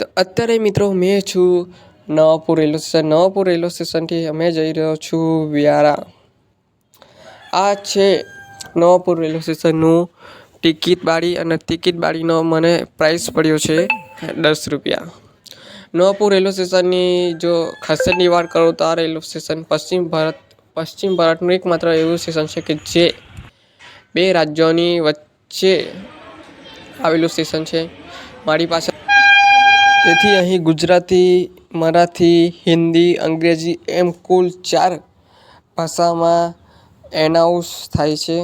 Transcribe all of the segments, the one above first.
તો અત્યારે મિત્રો મેં છું Navapur railway station. Navapur railway સ્ટેશનથી અમે જઈ રહ્યો છું વ્યારા. આ છે નવાપુર રેલવે સ્ટેશનનું ટિકિટ બારી અને ટિકિટ બારીનો મને પ્રાઇસ પડ્યો છે દસ રૂપિયા. નવાપુર રેલવે સ્ટેશનની જો ખાસિયતની વાત કરું તો આ રેલવે સ્ટેશન પશ્ચિમ ભારત, પશ્ચિમ ભારતનું એકમાત્ર એવું સ્ટેશન છે કે જે બે રાજ્યોની વચ્ચે આવેલું સ્ટેશન છે. મારી પાસે તેથી અહીં ગુજરાતી, મરાઠી, હિન્દી, અંગ્રેજી એમ કુલ ચાર ભાષામાં એનાઉન્સ થાય છે.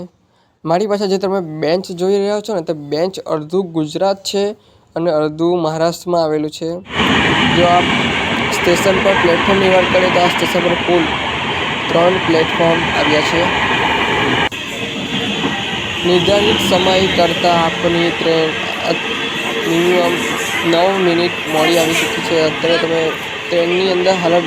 મારી પાસે જે તમે બેન્ચ જોઈ રહ્યા છો ને, તે બેન્ચ અડધું ગુજરાત છે અને અડધું મહારાષ્ટ્રમાં આવેલું છે. જો આ સ્ટેશન પર પ્લેટફોર્મની વાત કરીએ તો આ સ્ટેશન પર કુલ ત્રણ પ્લેટફોર્મ આવ્યા છે. નિર્ધારિત સમય કરતાં આપની ટ્રેન મિનિમમ નવ મિનિટ મોડી આવી ચૂકી છે. અત્યારે તમે ટ્રેનની અંદર હાલત